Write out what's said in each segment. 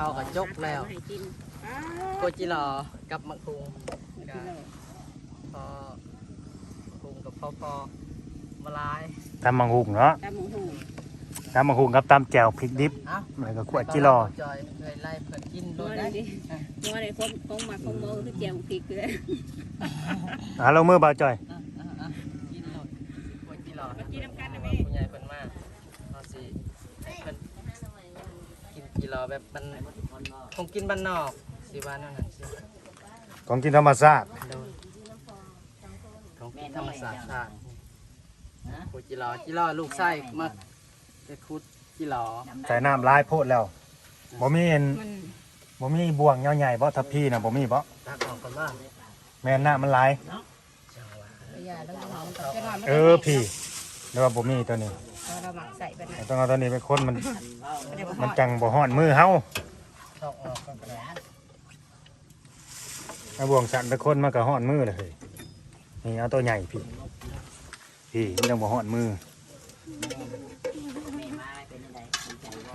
ข้าวก็จบแล้วให้กินโกจิรอกับมะคุงก็พอคุงกับพ่อพอมาลายตำมังหุงเนาะตามหมูหูตำมังหุงกับตำแจ่วพริกดิบเอ้าแล้วก็ขวดจิรอจอยเคยไล่เพิ่นกินโดตัวนได้นี้ดิตัวนี้คงคงมาคงโมคือเจียวพริกเลยอ่าลงมือบ่าวจอย อะอะอะกินโดนโกจิรอ มากินน้ำกันนะ ว่า แม่ ผู้ใหญ่เพิ่นมาเอาสิให้เพิ่น กินจิรอแบบมันคงกินบ้านนอกสิว่าแนวนั้นสิของกินธรรมชาติโดนของกินธรรมศาสตร์ชาติโกจิรอจิรอลูกไส้มาไปคุดจิรอใส่น้ำลายโพดแล้วบ่มีเห็นมันบ่มีบ่วงใหญ่ๆบ่ทับพี่น่ะบ่มีบ่ตักออกก่อนว่าแม่นน้ำมันหลายจังหวะอย่าแล้วจะนอนเออพี่หรือว่าบ่มีตัวนี้ เราหมักใส่ไปนะต้องเอาตัวนี้ไปคนมันมันจังบ่ฮ้อนมือเฮาตอกออกก่อนก็ได้เอาบ่วงสั่นไปคนมันก็ฮ้อนมือเลยเฮ้ยนี่เอาตัวใหญ่พี่พี่มันจังบ่ฮ้อนมือ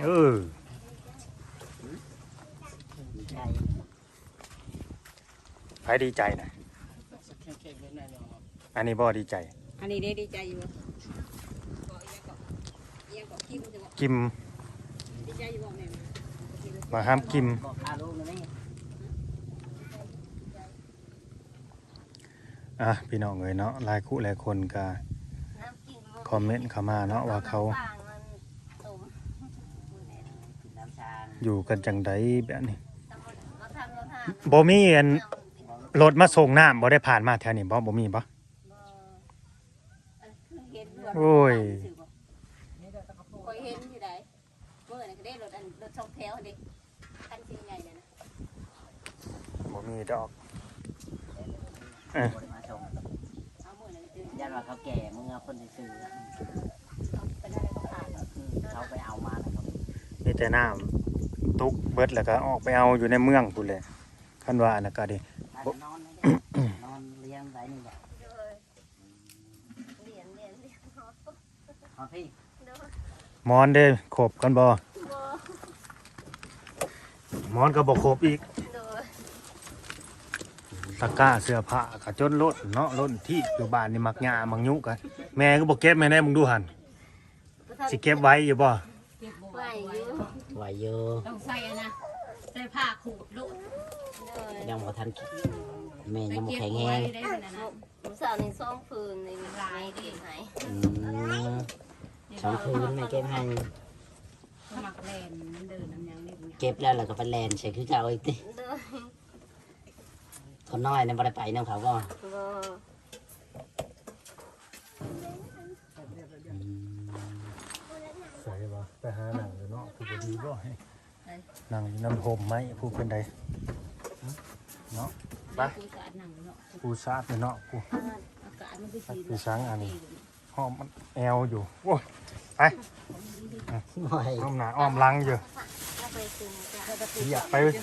เออใครดีใจนะเค้กๆเลยแน่นอนอันนี้บ่ดีใจ อันนี้ได้ดีใจอยู่เอียง กับคิมจะบอกกิมดีใจอยู่บอกแม่มาห้ามกิมบอกพาลูกนะแม่อะ พี่น้องเอ้ยเนาะหลายคู่หลายคนก็คอมเมนต์เข้ามาเนาะว่าเขา อยู่กันจังไดแบบนี้บ่มีอันรถมาส่งน้ำบ่ได้ผ่านมาแถวนี้บ่บ่มีบ่โอ้ย คอยเห็นอยู่ไหน เมื่อนั้นก็ได้รถอันรถสองแถวเด็กคันสีใหญ่เนี่ยนะบ่มีดอกมาส่งเอาเมื่อนั้นจืดยันว่าเขาแก่มึงเอาคนซื้อไปได้ก็ขาดเขาไปเอามาแล้วครับมีแต่น้ำตุกเบิดแล้วก็ออกไปเอาอยู่ในเมืองพุ่นแหละคันว่าอันนั้นก็ดีน่าจะนอนไม่ได้นอนเลี้ยงไว้นี่แหละเหรียญเหรียญเหรียญพอพี่ห มอนเด้ครบกันบ่หมอนก็บ่ครบอีกโดยตะกร้าเสื้อผ้าก็จนล้นเนาะล้นที่อยู่บ้านนี่มักหญ้ามักยุกันแม่ก็บ่เก็บแม่แน่มึงดูหั่นสิเก็บไว้อยู่บ่ไหวอยู่ไหวเยอะต้องใส่อันนะใส่ผ้าขูดลูกโดยยังบ่ทันคิดแม่ใส่ยังบ่เก็บแข็งเอาแรไว้งได้ขนาดนั้นหมูสาวในซ่องฟืนในลายเก็บไหนอืม สองคืนแม่เก็บให้สมัครแลนมันเดินน้ำยังนี่เก็บแล้วแล้วก็ไปแลนใส่คือเก่าอีกติโดยคนน้อยนั่นบ่ได้ไปนำเขาบ่บ่อืมใส่บ่ไปหาหนังอยู่เนาะผู้บ่ดีบ่ให้นั่งอยู่น้ำห่มไหมผู้เป็นใดเนาะไปผู้สาดหนังเนาะผู้ชาติอยู่เนาะผู้อากาศมันไปสีผู้ช้างอันนี้ หอมมันแอวอยู่โอ้ยไปบ่ให้อ้อมหน้าอ้อมหลังอยู่เอาไปคืนจ้ะอยากไปเว้ยที่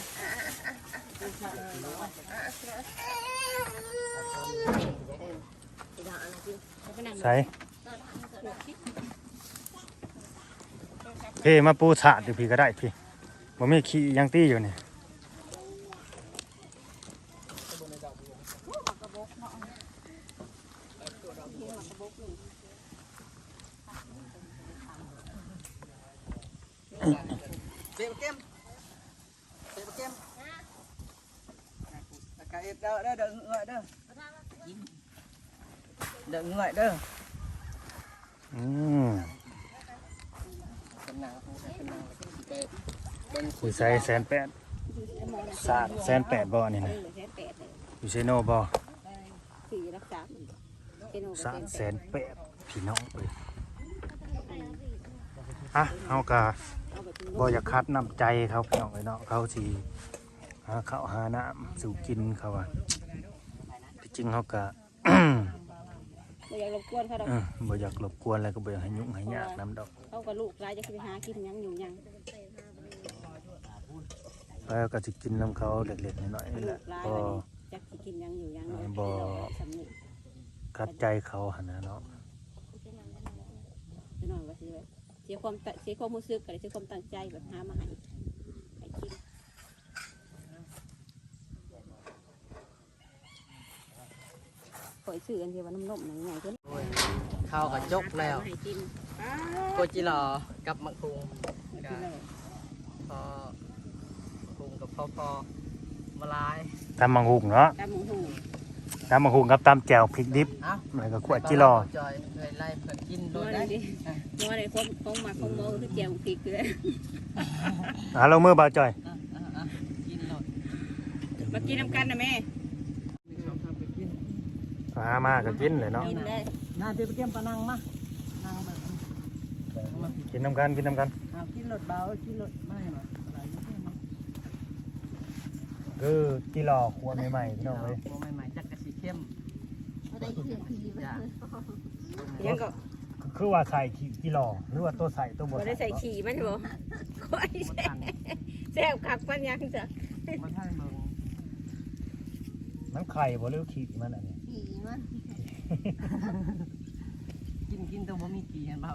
ดอกอะไรที่ใส่เพมาปูสาดอยู่พี่ก็ได้พี่บ่มีขี้ยังตี้อยู่นี่ เต็มเต็มเต็มเต็มตะไคร้เด้อเด้อเด้อเงยเด้อเด้อเงยเด้ออืมเป็นนางเป็นนางแล้วก็สิไปเป็นสิใส่แสนแปดสาดแสนแปดบ่นี่นะอยู่เซโนบ่สี่รักษาเจนูสาดแสนแปดพี่น้องเอ้ยอะเฮากาไปกิน บ่อยากคัดน้ำใจเขาพี่น้องเอ้ยเนาะเขาสิหาข้าวหาน้ำสู่กินเขาว่าที่จริงเขาก็ไม่อยากรบกวนเขาดอกเออบ่อยากรบกวนแล้วก็บ่อยากให้ยุ่งให้ยากน้ำดอกเขากับลูกรายจะไปหากินหยังอยู่หยังแล้วก็สิกินน้ำเขาเล็กๆน้อยๆนี่แหลูละกรายก็จะกินหยังอยู่หยังบ่สำนึกคัดใจเขาหั่นนะเนาะจะนอนว่า สียความเสียความรู้สึกกับเสียความตั้งใจแบบหามาให้ให้กินปล่อยสื่อกันเดียวว่าน้ำนมอย่างไงนเข้ากับจกแล้วกินโกจิหลอกับมะคุงพอมะคุงกับพอพอมาลายตามมังหุงเนาะตามมังหุง ตำมังหุงกับตำแจ่วพริกดิบเอ้าแล้วก็ขวดจิรอจอยเลยไล่เพิ่นกินโดตัวนไหนได้ดิตัวไหนคงคงมาคงโมคือแจวพริกเลยอ่าเรามือบ่าวจอยอะอะอะกินโลดมากินน้ำกันนะแม่มีช่องทางไปกินมามาก็กินเลยเนาะกินเลยน่าจะไปเตรียมปะนังมานั่งแบบกินน้ำกันกินน้ำกันเอากินรถเบากินรถไม่หรอกอะไรไม่ใช่มั้งคือจิรอครัวใหม่ๆพี่น้องเลยโอ้ใหม่ๆจักกะสีเข้ม บ่ ได้เสียงผีจ้ะยังก็คือว่าใส่ขี้จิรอหรือว่าตัวใส่ตัวบบ่ดได้ใส่ขี่มันบ่ค่อยบ่แซ่ทับนแซ่บคักมันยังจ้ะบ่ทันเบิ่งมันไข่บ่หรือขี้มันอันนี้ผีมันกินกินแตัวบ่มีกี่เห็นบ่า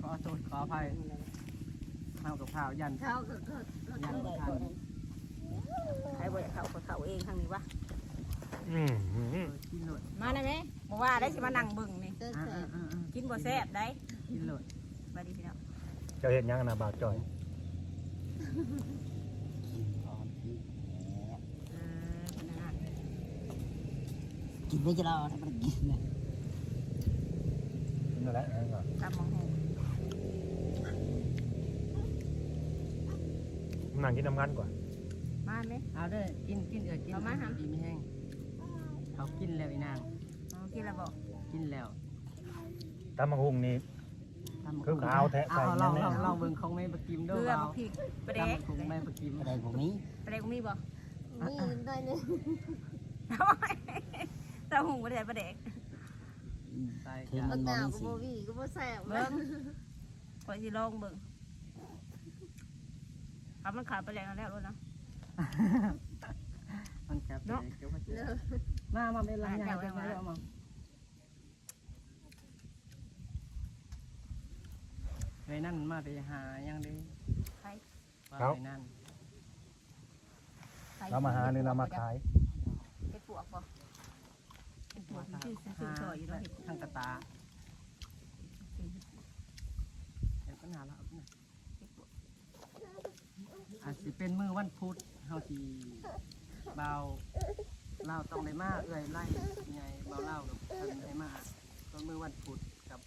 ขอโทษขออภัยข้าวกับข้าวยันเขาก็ก็ยันบ่ทัน ใครบ่อยากเข้าก็เข้าเองทางนี้วะอืมอืมเออ กินรถมาได้ไหมบ่ว่าได้สิมานั่งเบิ่งนี่เกิดอ่าแสบอ่าอ่ากินบ่แซ่บได้กินรถบัดนี้พี่น้องเจ้าเห็นยังนะบ่าวจอยเออเป็นอันนั้นกินไม่จะรอถ้ามันกินนะกินนั่นแหละนั่นก่อนตำบักหุ่งนั่งกินน้ำกันก่อนมาไหมเอาเด้อกินกินเออกินเอามาหาดีไม่แห้ง เขากินแล้วอีนางเอากินแล้วบ่กินแล้วตำมังหุงนี่ทำคือขาวแท้ใส่เอาลองแน่ลองๆ ลองเบิ่งของแม่ปะกิมเกด้วลืยอเอาบักพริกปลาแดกทำของแม่ปะกิมอะไรพวกนี้ปลาแดกมีบ่มีได้เลยเต้าหู้บ่ได้ปลาแดกใส่คือกันมันหบ่นาวมีก็สีบ่วีก็บ่แสบเบิ่งขอยสิลองเบิ่งเอามันขายปลาแดกแล้วแล้วเนาะ มันแคบเนาะเดี๋ยวเขาจะมามาเป็นไรใหญ่เป็นไรเอามาไอ้นั่นมาไปหายังดีใครว่าไอ้นั่นเรามาหาหรือเรามาขายเฮ็ดปวกบ่เฮ็ดปวกที่ซื้อๆซอยอยู่เนาะเฮ็ดทางกระตาเห็นปัญหาแล้วนะอาจสิเป็นมือวันพุธเฮาสิ เบาเล่าต้องได้มาเอ้อยไล่ไงเบาเล่ากับเพิ่นได้มาก็มือวันพุธกับ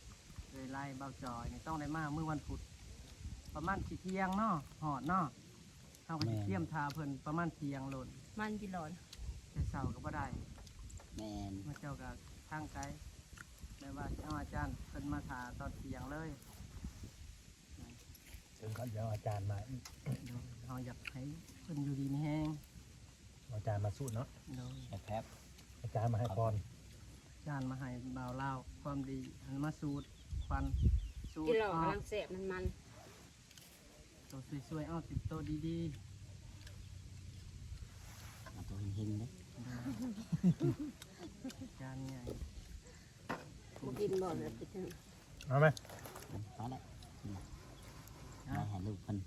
เอ้อยไล่เบาจอยนี่ต้องได้มามือวันพุธประมาณสิเที่ยงเนาะหอดเนาะเฮาก็สิเตรียมทาเพิ่นประมาณเที่ยงโลดมันกินหลอนแต่เช้าก็บ่ได้แมนมาเจ้ากับทางไกลแม่ว่าเอาอาจารย์เพิ่นมาถาตอนเที่ยงเลยซึ่งเขาเดี๋ยวอาจารย์มาอีกเดี๋ยวเราอยากให้เพิ่นอยู่ดีมีแห้ง อาจารย์มาสู้เนาะเดี๋ยวแคบอาจารย์มาให้พรอาจารย์มาให้บ่าวเล่าวความดีอันมาสูดควันสูดกินหลอนออกกำลังแซ่บมันมันตัวสวยๆเอาติดตัวดีเอาตัวเห็นๆเลยๆอาจารย์เนี่ยบ่กินบ่เลยคิดถึงเอาไหมพอแล้วกินมาให้ลูกเพิ่น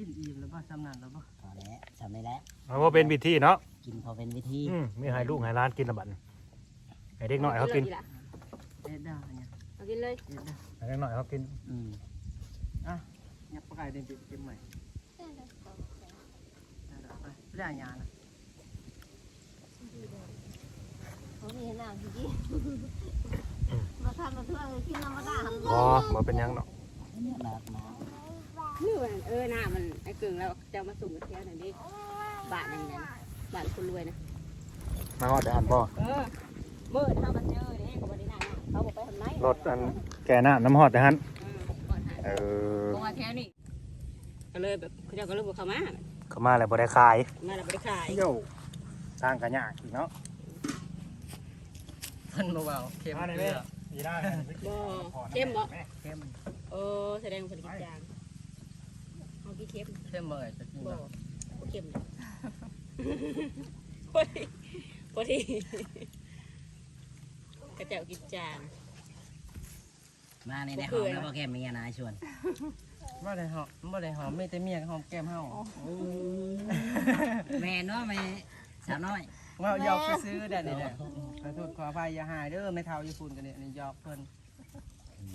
กินกินอิ่มแล้วบ่สำนันแล้วบ่พอแล้วทำได้แล้วเอาว่าเป็นวิธีเนาะกินพอเป็นวิธีอืมมีให้ลูกให้ร้านกินละบัดให้เด็กหน่อยเขากินลยล่ะเอ็ดได้เนี่ยเอากินเลยเอ็ดได้ให้เด็กหน่อยเขากินอืมอะยับปากไก่เดินไปเก็บใหม่ได้ดอกไปไม่ได้ยานะบ่มีน้ำพี่มาทำมาเพื่อกินน้ำมาด่าพอบ่เป็นหยังเนาะเนี่ยหนักหนานี่มันเออหน้ามันไอ้กึ่งแล้วจะเอามาส่งกับเที่ยวหน่อยดิบ้านนั่นนะบ้านคนรวยนะมาฮอดได้หันบ่เออเมื่อเท่ากันเจอเนี่ยก็บ่ได้นั่งเขาบอกไปทำไรรถอันแก่น้ำน้ำฮอดได้หันก่อนหาเออตรงมาแถวนี่ก็เลยแบบเขาเจ้าก็เลยบอกเขามาเขามาแล้วบ่ได้ขายมาแล้วบ่ได้ขายโย่ทางกระยากอีกเนาะเพิ่นเบาๆเค็มเกลือ ดีได้ บ่เข้มบ่เค็มเออแสดงผลิตจาง เอากี่เข้มเค็มเมื่อยจะกินบ่บ่บ่เข้มเลยพอดีพอดีกระเจ้ากินจางมาในในห้องแล้วพอแก้มมีอะไรชวนบ่ได้หอมบ่ได้หอมไม่แต่เมียหอมแก้มเฮาแม่เนาะแม่สาวน้อยว่าหยอกซื้อๆได้นี่แหละขอโทษขออภัยอย่าหายเด้อไม่เท่าญี่ปุ่นกันเนี่ยนี่หยอกเพิ่น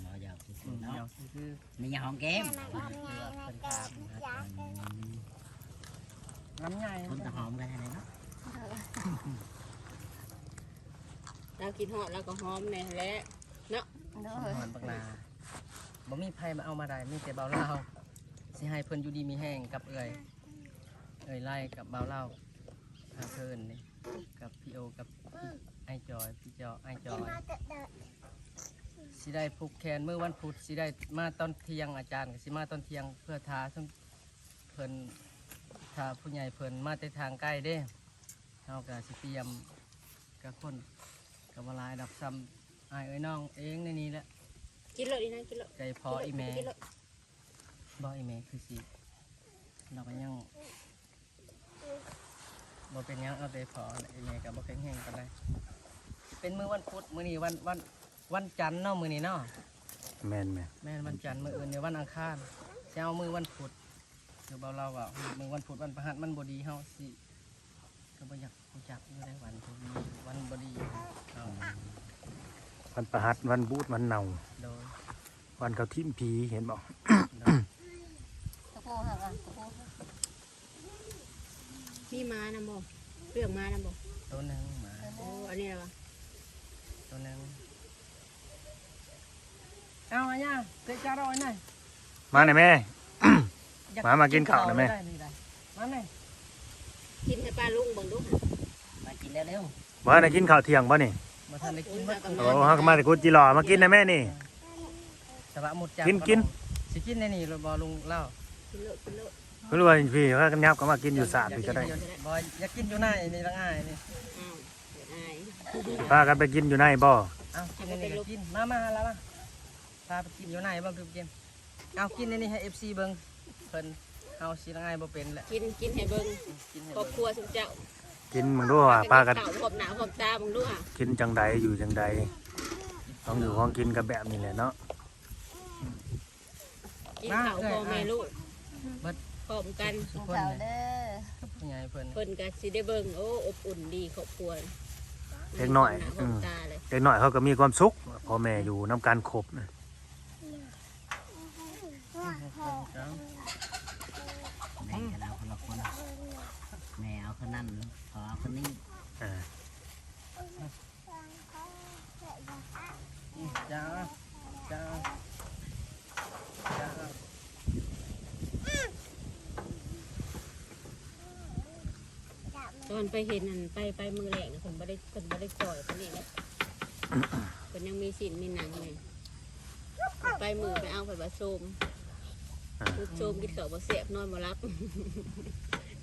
เราอยาก อื ซื้อ ม เนาะหยอกซื้อมีหอมแก้มๆเพื่อเพิ่นถามนะครับน้ำใหญ่คนจะหอมกันอะไรเนาะเรากินหอดแล้วก็หอมแน่แหละโดหยอนบักลาบ่มีไผมาเอามาได้มีแต่เบาเล่าสิให้เพิ่นอยู่ดีมีแห้งกับเอ่ยเอ่ยไล่กับเบาเล่าพาเพิ่นนี่กับพี่โอกับพี่ไอจอยพี่จอไอจอย สิได้ผูกแขนเมื่อวันพุธสิได้มาตอนเที่ยงอาจารย์ก็สิมาตอนเที่ยงเพื่อทาซึ่งเพิ่นทาผู้ใหญ่เพิ่นมาแต่ทางใกล้เด้เฮาก็สิเตรียมกับคนกับวลายดับซ้ำอายเอ้ยน้องเองในนี้แหละกินเลยดีนะกินเลยใจพออีแม่กินเลยบ่อีแม่คือสิเราก็ยังบ่เป็นหยังเอาใจพออีแม่ก็บ่แข็งแรงปานใดเป็นมื้อวันพุธมื้อนี้วันวัน วันจันทร์เนาะมื้อนี้เนาะแม่นแม่นแม่นวันจันทร์มื้ออื่นในวันอังคารสิเอามื้อวันพุธเดี๋ยวเบาเราว่ามื้อวันพุธวันพฤหัสมันบ่ดีเฮาสิก็บ่อยากรู้จักอยู่ได้วันพวกนี้วันบ่ดีเอาวันประหัสวันบูดวันเนาโดยวันเขาทิ่มผีเห็นบอก โดยตะโกนค่ะตะโกนมีม้านำบ่เรื่องม้านำบ่ตัวหนึงหมาโอ้อันนี้อะไรวะตัวหนึง เอาอันย่าเตะจ้าร้อยหน่อยมาหน่อยแม่อยมามากินข้าวหน่อยแม่ได้นี่ได้มาแม่กินให้ป้าลุงเบิ่งดูมากินเร็วว่าได้กินข้าวเที่ยงป่ะนี่มาทันได้กินเบิดโอ้ฮักมาแต่กุจิหล่อมากินนะแม่นี่ สบะหมดจานกินกิน สิกินในนี่เราบอลุงเล่ากินเลยกินเลยไม่รู้ว่าพี่ว่ากันยับก็มากินอยู่สาดพี่ก็ได้บอยอยากกินอยู่หน้านี่ละง่ายนี่อ้าวเดี๋ยวอายพากันไปกินอยู่ในบ่เอากินในนี่ก็กินมามาแล้วมา พาไปกินอยู่ไหนบ้างคือกินเอากินในนี่ให้ FC เบิ่งเพิ่นเอาสิละง่ายบ่เป็นแหละกินกินให้เบิ่งกินให้ครอบเบิ่งครัวสมเจ้ากินมึงด้วยว่าพากันเข่าขอบหนาขอบตามึงดูอะกินจังใดอยู่จังใดต้องอยู่ห้องกินกันแบบนี้แหละเนาะกินข้าวพ่อแม่ลูกเบิดพร้อมกันทุกคเสานเลยเด้อกับผู้ใหญ่เพิ่นเพิ่นก็สิได้เบิ่งโอ้อบอุ่นดีครอบครัวเล็กน้อยขบอืหมน้าขอบตาเลย เด็กน้อยเขาก็มีความสุขพ่อแม่อยู่น้ำกันครบนะ ๆ แม่จะเอาคนละคนแม่เอาคนนั้นพอเอาคนนี้อ่าจ้าจ้าจ้าตอนไปเห็นนั่นไปไปมือแหลกนะผมบ่ได้ผมบ่ได้จ่อยปานนี้แหละเพิ่นยังมีสินมีหนังเลยไปมือไปเอาไปบะโซม ลูกโจมกินข้าวบ่เสียบนอนบ่รับ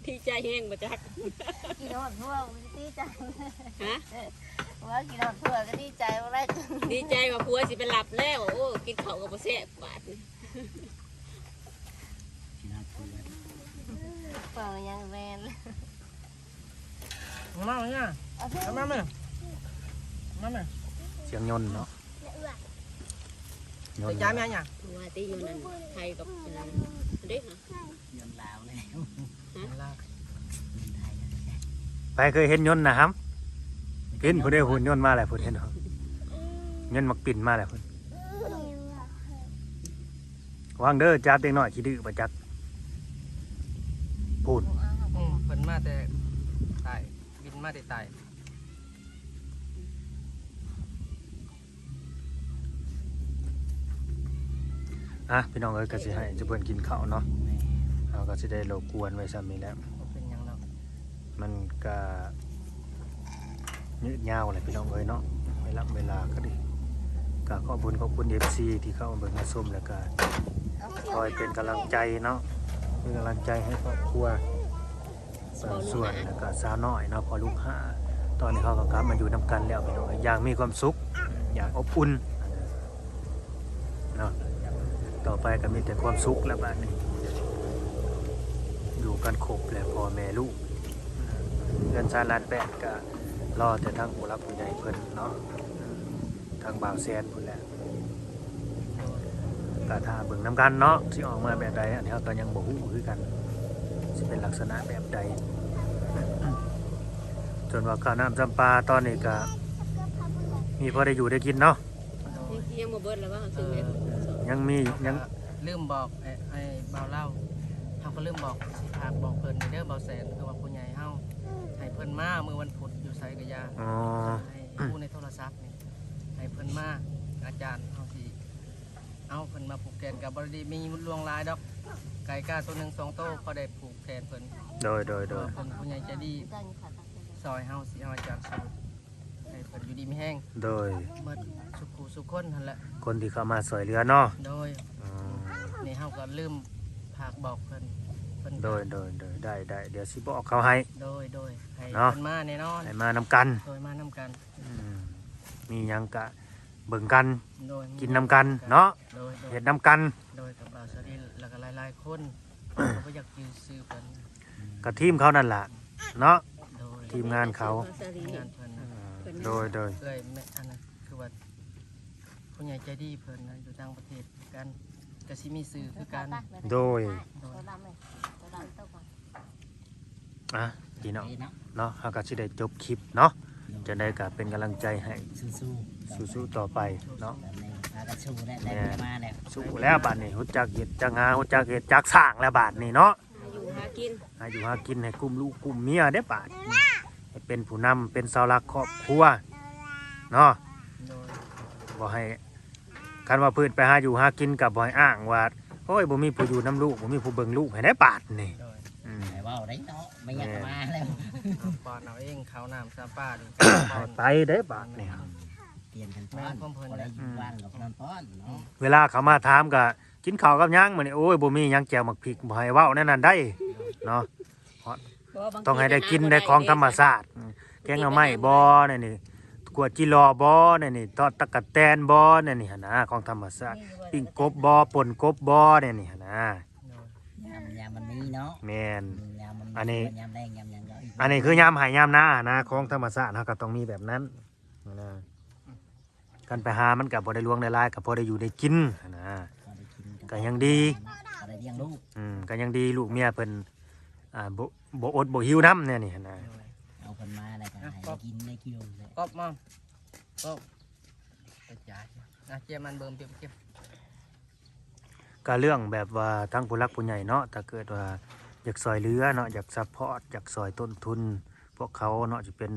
ที่ใจแห้งบ่จัก กินหอดทั่วดีใจฮะ ว่ากินหอดทั่วก็ดีใจว่าไรดีใจว่าผัวสิไปหลับแล้ว โอ้กินข้าวก็บ่เสียบบาดนี่กินเอาคุยกันเปล่ายังแมนมามาเนี่ยเอาเถอะมามามามาเสียงยนต์เนาะ ยนเดี๋ยวต์จ้าแม่เนี่ยว่าที่อยู่นั่นไทยกับอันนั้นเด้ฮะยนต์ลาวเลยยนต์ไทยเลยไปเคยเห็นยนต์นะครับเห็นผู้ได้หุ่นยนต์มาแหละผู้เห็นเหรอเงินมักปิ่นมาแหละพุ่นวางเด้อจับเด็กน้อยขี้ดื้อประจักพูดอืมเพิ่นมาแต่ตายบินมาแต่ตาย อะพี่น้องเอ้ยก็สิให้จะเพิ่นกินข้าวเนาะแม่เราก็สิได้รบกวนไว้ซ้ำนี้แหล้ว บ่เป็นหยังเนาะมันก็ยืดยาวเลยพี่น้องเอ้ยเนาะเวลาเวลาก็ดีก็ขอบคุณขอบคุณ FC ที่เข้ามาเบิ่งมาชมแล้วก็คอยเป็นกำลังใจเนาะเป็นกำลังใจให้ครอบครัวสาวส่วนแล้วก็สาวน้อยเนาะพอลูกห้าตอนนี้เขาก็กลับมาอยู่นํกันแล้วพี่น้องเอ้ยอย่างมีความสุข อย่างอบอุ่นเนาะ ต่อไปก็มีแต่ความสุขแล้วบัดนี้อยู่กันครบแล้วพ่อแม่ลูกเงินชาลานแปดก็รอแต่ทางผู้รับผู้ใหญ่เพิ่นเนาะทางบ่าวแซนพุ่นแหละก็ถ้าเบิ่งน้ำกันเนาะสิออกมาแบบใดอันนี้เราก็ยังบ่ฮู้คือกันสิเป็นลักษณะแบบใดจนว่าข้าวน้ำจำปาตอนนี้ก็มีพอได้อยู่ได้กินเนาะยังยังบ่เบิดแล้วว่าคือว้สอง ยังมียังลืมบอกไอ้ไอ้เบาเล่าเฮาก็ลืมบอกสิพากบอกเพิ่นเด้อเบาแสนคือว่าผู้ใหญ่เฮาให้เพิ่นมามื้อวันพุธอยู่ไสกะยาอ๋อให้ผู้ในโทรศัพท์นี่ให้เพิ่นมาอาจารย์เฮาสิเอาเพิ่นมาผูกแขนกับบริดีมีลวงหลายดอก ไก่กาตัวหนึงสองโตวพอได้ผูกแขนเพิ่นโดยโดยโดยเพิ่นผู้ใหญ่ใจดีตั้งขาตั้งใจซอยเฮาสิเอาอาจารย์สูให้เพิ่นอยู่ดีมีแห้งโดย เบิด สุขุสุขคนนั่นแหละคนที่เข้ามาสวยเรือเนาะโดยอืมนี่เฮาก็ลืมผากบอกเพิ่นเพิ่นก็โดยโดยโดยได้ได้เดี๋ยวสิบอกเขาให้ โดยโดยให้เนาะ เพิ่นมาแน่นอนให้มานำกันโดยมานํกันอืมมีหยังกะเบิ่งกันโดยกินนำกันเนาะโดยโดย เฮ็ดนำกันโดยกับบ่าวสวัสดีแล้วก็หลายๆคนก็อยากยืนซื้อเพิ่นกับทีมเขานั่นล่ะเนาะ โดยทีมงานเขาสรีงานเพิ่นนะโดยโดยเอ้ยแม่อันนั้นคือว่า ผู้ใหญ่ใจดีเพิ่นนะอยู่ต่างประเทศคือกันก็สิมีสื่อคือกันโดยตัวดำเลยตัวดำตัวก่อนอะพี่น้องเนาะเนาะเฮาก็สิได้จบคลิปเนาะจะได้ก็เป็นกำลังใจให้สู้ๆสู้ๆต่อไปเนาะแบบนี้พากันสู้ได้ได้มาแล้วสู้แล้วบาดนี้ฮู้จักเฮ็ดจักหาฮู้จักเฮ็ดจักสร้างแล้วบาดนี้เนาะอยู่หากินหาอยู่หากินให้กลุ่มลูกกลุ่มเมียได้บาดให้เป็นผู้นำเป็นเสาหลักครอบครัวเนาะโดยบ่ให้ คันว่าเพิ่นไปหาอยู่หากินกับบ่ให้อ้างว่าโอ้ยบ่มีผู้อยู่นํลูกบ่มีผู้เบิ่งลูกให้ได้บาดนี่โดยอืมแต่ว่าได้เนาะไม่อยากมาแล้วเอาปอนเอาเองข้าวน้ำซาป้าดิปอให้นไปได้บาดนี่เปลี่ยนกันป้อนพอได้อยู่บ้านกับนอนป้อนเนาะเวลาเขามาถามก็กินข้าวกับหยังมื้อนี้โอ้ยบ่มีหยังแจ่วหมักพริกบ่ให้เว้าแนั่นนั่นได้เนาะ ต้องให้ได้กินได้ของธรรมชาติแกงหน่อไม้บ่นี่นี่ กวดจิรอบ่นี่นี่ทอดตะกะแตนบ่นี่นี่หั่นนะของธรรมชาติปิ้งกบบ่ป่นกบบ่นี่นี่หั่นนะโดยยามยามมันมีเนาะแม่นยามมันอันนี้ยามแรงยามยังก็อันนี้คือยามหายยามหน้านะของธรรมชาติเฮาก็ต้องมีแบบนั้นนะกันไปหามันก็บ่ได้ลวงได้ลายก็พอได้อยู่ได้กินหั่นนะพอได้กินก็ยังดีพอได้เลี้ยงลูกอืมก็ยังดีลูกเมียเพิ่นอ่าบ่บ่อดบ่หิวน้ำเนี่ยนี่หั่นนะโดยเอา คนมาอะไรกันให้ได้กินได้กินเลยก๊อบมาก๊อบกระจายนะเจยมันเบิ่มเก็บเก็บก็เรื่องแบบว่าทั้งผู้รักผู้ใหญ่เนาะถ้าเกิดว่าอยากซอยเหลือเนาะอยากซัพพอร์ตอยากซอยต้นทุน พวกเขาเนาะจะเป็น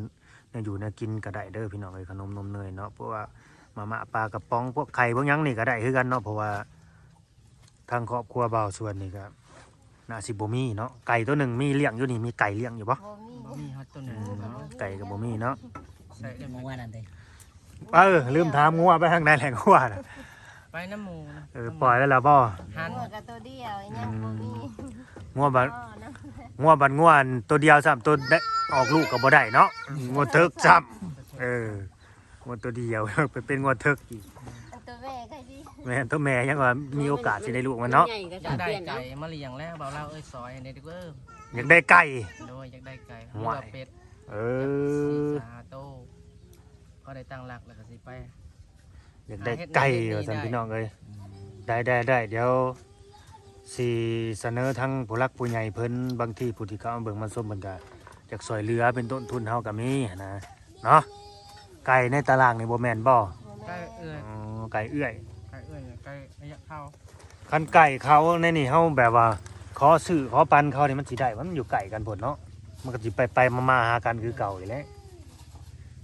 เนื้ออยู่เนื้อกินก็ได้เด้อพี่น้องเอ้ยขนมนมเนยเนาะเพราะว่ามาม่าปลากระป๋องพวกไข่พวกหยังนี่ก็ได้คือกันเนาะเพราะว่าทางครอบครัวเบาวส่วนนี่ก็น่าสิบ่มีเนาะไก่ตัวหนึ่งมีเลี้ยงอยู่นี่มีไก่เลี้ยงอยู่ปะโบมีบ่ มีฮอตตัวหอืนึงมเนาะไก่กับบ่มีเนาะใส่ได้เมื่อวานนั่นเลยเออลืมถามงัวไปทางไหนแหล่งงัวน่ะไปน้ำหมูนะเออปล่อยแล้วล่ะบ่หันหัวกับตัวเดียวยังโบมีงัวบัดอ๋อนะงัวบัดงัวอันตัวเดียวซ้ำตัวได้ออกลูกก็บ่ได้เนาะงัวเถิกซ้ำเอองัวตัวเดียว ไปเป็นงัวเถิกอีกอันตัวแม่ใครดีแม่นตัวแม่ยังว่ามีโอกาสสิได้ลูกมันเนาะ ใหญ่ก็อจะยากได้เปลี่ยนไก่เนาะมาเลี้ยงแล้วเบาเล่าเอ้ยซอยในเด็กเว้อ อยากได้ไก่ โดยอยากได้ไก่หห่รือวยว่าเป็ดเอสี่อสาโตพอได้ตั้งหลักแล้วก็สิไป อยากได้ไก่ว่าซั่นพี่น้องเอ้ยได้ได้ได้เดี๋ยวสิเสนอทั้งผู้รักผู้ใหญ่เพิ่นบางที่ผู้ที่เขาเอาเบิ่งมันส้มเพิ่นก็อยากซอยเหลือเป็นต้นทุนเฮาก็มีนะเนาะไก่ในตารางนี่บ่แม่นบ่ไก่เอื้อยอ๋อไก่เอื้อยไก่เอื้อยไก่ระยะเข้าคันไก่เขาในนี่เขาแบบว่า ขอซื้อขอปันเขานี่มันสิได้มันอยู่ไก่กันผลเนาะมันก็สิไปไปมามาหากันคือเก่าอยู่แล้ว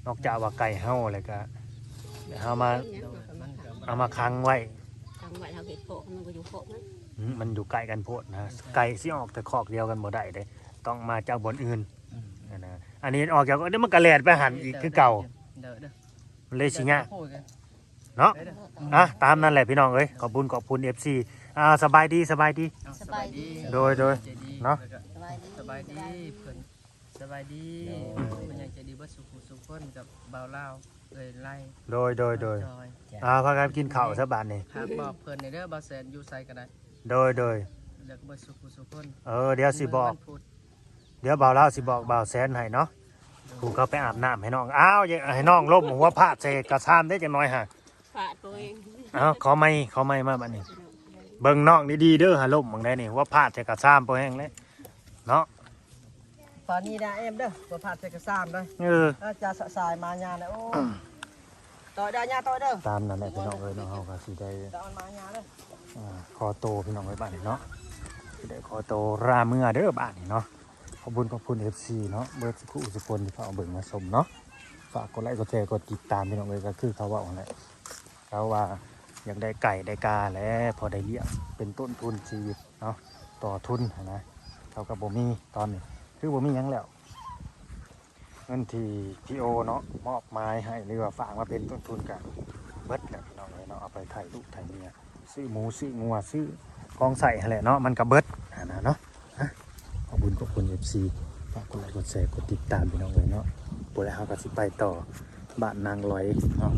นอกจากว่าไก่เฮาอะไรก็เอามาโดยมันก็บ่เอามาค้างไว้ทางวัดเฮาเฮ็ดโพกมันก็อยู่โพกนั้นอืมมันอยู่ไก่กันโพดนะไก่สิออกแต่คอกเดียวกันบ่ได้เด้ต้องมาจากบนอื่นนะนะอันนี้ออกจากเดี๋ยวมันก็แล่นไปหันอีกคือเก่าเด้อเด้อมันเลยสิยากพูดกันเนาะเด้อเด้ออะตามนั้นแหละพี่น้องเอ้ยขอบคุณขอบคุณ FC อ่าสบายดีสบายดีเอาสบายดีโดยโดยใจดีเนาะแล้วก็สบายดีสบายดีเพิ่นสบายดีเพิ่นยังใจดีเบ่สุขุสุขคนกับบ่าวลาวเอ้ยไล่โดยโดยโดยจอยอ่าพากันกินข้าวซะบาดนี่หากบอกเพิ่นในเด้อบ่าวแสนอยู่ไสก็ได้โดยโดยเดี๋ยวก็บ่สุขุสุขคนเออเดี๋ยวสิบอกวันพุธเดี๋ยวบ่าวเล่าสิบอกบ่าวแสนให้เนาะกูก็ไปอาบน้ำให้น้องอ้าวอย่าให้น้องล้มหัวพาดใส่กระซามได้จังน้อยฮะฝาดตัวเองเอ้าขอไม่ขอไม่มาบัดนี้ เบิ่งน้องดีๆเด้อฮะล้มบังได้นี่หัวพาดใส่กระซามพอแห้งเลยเนาะไปานี่นะเอ็มเด้อบ่ผัดใส่กระซ้ำเด้อเออถ้าจะสายมายานะโอ้ต่อยได้ยาต่อยเด้อตามนั้นแหละพี่น้องเอ้ยเนาะเฮาก็สิได้ต่อยมันมายาเด้ออ่าคอโตพี่น้องไว้บ้านนี่เนาะสิได้คอโตราเมื่อเด้อบ้านนี่เนาะขอบคุณขอบคุณ FC เนาะเบิร์ดสุขุสุคนที่เขาเอาเบิ่งมาชมเนาะฝากกดไลค์กดแชร์กดติดตามพี่น้องเอ้ยก็คือเขาว่าเอาแหละเขาว่า อยากได้ไก่ได้กาแล้วพอได้เลี้ยงเป็นต้นทุนชีวิตเนาะต่อทุนนะเขากับบ่มีตอนนี้คือบ่มีหยังแล้วเงินที่พี่โอเนาะมอบหมายให้หรือว่าฝากมาเป็นต้นทุนกันเบิดแหละพี่น้องเอ้ยเนาะเอาไปถ่ายลูกถ่ายเมียซื้อหมูซื้องัวซื้อกองใส่แหละเนาะมันก็เบิดนะนะเนาะฮะขอบคุณขอบคุณ FC ฝากกดไลค์กดแชร์กดติดตามพี่น้องเลยเนาะปุแล้วเราก็สิไปต่อบ้านนางลอยเนาะ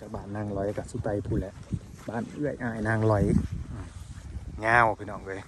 กจากบ้านนางลอยกับสุไตพูดแหละบ้านเอื้อยอายนางลอยเงาวพี่น้องเลย